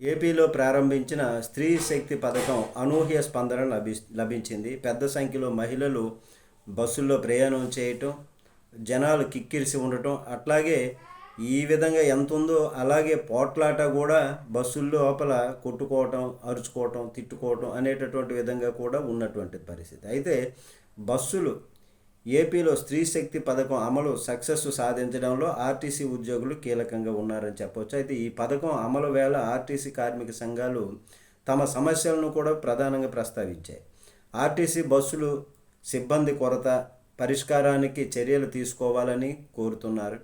ఏపీలో ప్రారంభించిన స్త్రీ శక్తి పథకం అనూహ్య స్పందన లభి లభించింది. పెద్ద సంఖ్యలో మహిళలు బస్సుల్లో ప్రయాణం చేయటం జనాలు కిక్కిరిసి ఉండటం అట్లాగే ఈ విధంగా ఎంత ఉందో అలాగే పోట్లాట కూడా బస్సుల్లో లోపల కొట్టుకోవటం అరుచుకోవటం తిట్టుకోవటం అనేటటువంటి విధంగా కూడా ఉన్నటువంటి పరిస్థితి. అయితే బస్సులు ఏపీలో స్త్రీ శక్తి పథకం అమలు సక్సెస్ సాధించడంలో ఆర్టీసీ ఉద్యోగులు కీలకంగా ఉన్నారని చెప్పవచ్చు అయితే ఈ పథకం అమలు వేళ ఆర్టీసీ కార్మిక సంఘాలు తమ సమస్యలను కూడా ప్రధానంగా ప్రస్తావించాయి. ఆర్టీసీ బస్సులు సిబ్బంది కొరత పరిష్కారానికి చర్యలు తీసుకోవాలని కోరుతున్నారు.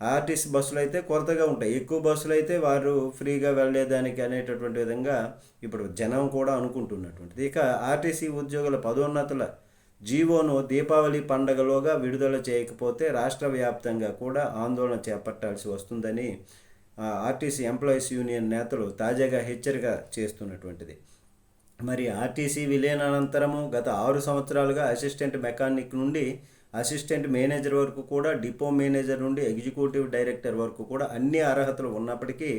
ఆర్టీసీ బస్సులు అయితే కొరతగా ఉంటాయి. ఎక్కువ బస్సులు అయితే వారు ఫ్రీగా వెళ్ళేదానికి అనేటటువంటి విధంగా ఇప్పుడు జనం కూడా అనుకుంటున్నటువంటిది. ఇక ఆర్టీసీ ఉద్యోగుల పదోన్నతుల జీవోను దీపావళి పండగలోగా విడుదల చేయకపోతే రాష్ట్ర వ్యాప్తంగా కూడా ఆందోళన చేపట్టాల్సి వస్తుందని ఆర్టీసీ ఎంప్లాయీస్ యూనియన్ నేతలు తాజాగా హెచ్చరిక చేస్తున్నటువంటిది. మరి ఆర్టీసీ విలీనానంతరము గత ఆరు సంవత్సరాలుగా అసిస్టెంట్ మెకానిక్ నుండి అసిస్టెంట్ మేనేజర్ వరకు కూడా డిపో మేనేజర్ నుండి ఎగ్జిక్యూటివ్ డైరెక్టర్ వరకు కూడా అన్ని అర్హతలు ఉన్నప్పటికీ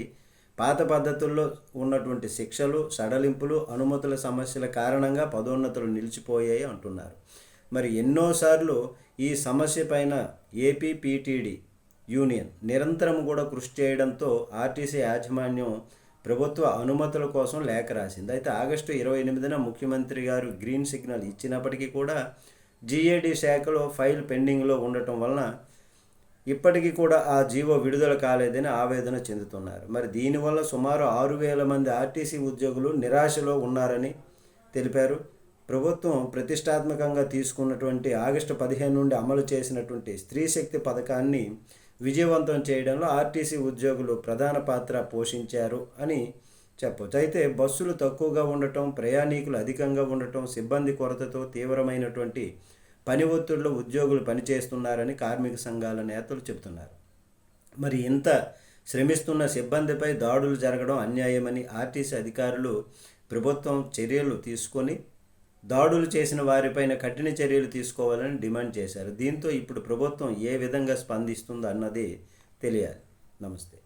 పాత పద్ధతుల్లో ఉన్నటువంటి శిక్షలు సడలింపులు అనుమతుల సమస్యల కారణంగా పదోన్నతులు నిలిచిపోయాయి అంటున్నారు. మరి ఎన్నోసార్లు ఈ సమస్య పైన ఏపీపీటీడీ యూనియన్ నిరంతరం కూడా కృషి చేయడంతో ఆర్టీసీ యాజమాన్యం ప్రభుత్వ అనుమతుల కోసం లేఖ రాసింది. అయితే ఆగస్టు ఇరవై ఎనిమిదిన ముఖ్యమంత్రి గారు గ్రీన్ సిగ్నల్ ఇచ్చినప్పటికీ కూడా జీఏడీ శాఖలో ఫైల్ పెండింగ్లో ఉండటం వలన ఇప్పటికీ కూడా ఆ జీవో విడుదల కాలేదని ఆవేదన చెందుతున్నారు. మరి దీనివల్ల సుమారు ఆరు వేల మంది ఆర్టీసీ ఉద్యోగులు నిరాశలో ఉన్నారని తెలిపారు. ప్రభుత్వం ప్రతిష్టాత్మకంగా తీసుకున్నటువంటి ఆగస్టు పదిహేను నుండి అమలు చేసినటువంటి స్త్రీ శక్తి పథకాన్ని విజయవంతం చేయడంలో ఆర్టీసీ ఉద్యోగులు ప్రధాన పాత్ర పోషించారు అని చెప్పొచ్చు. అయితే బస్సులు తక్కువగా ఉండటం ప్రయాణికులు అధికంగా ఉండటం సిబ్బంది కొరతతో తీవ్రమైనటువంటి పని ఒత్తిడిలో ఉద్యోగులు పనిచేస్తున్నారని కార్మిక సంఘాల నేతలు చెబుతున్నారు. మరి ఇంత శ్రమిస్తున్న సిబ్బందిపై దాడులు జరగడం అన్యాయమని ఆర్టీసీ అధికారులు ప్రభుత్వం చర్యలు తీసుకొని దాడులు చేసిన వారిపైన కఠిన చర్యలు తీసుకోవాలని డిమాండ్ చేశారు. దీంతో ఇప్పుడు ప్రభుత్వం ఏ విధంగా స్పందిస్తుందో అన్నది తెలియాలి. నమస్తే.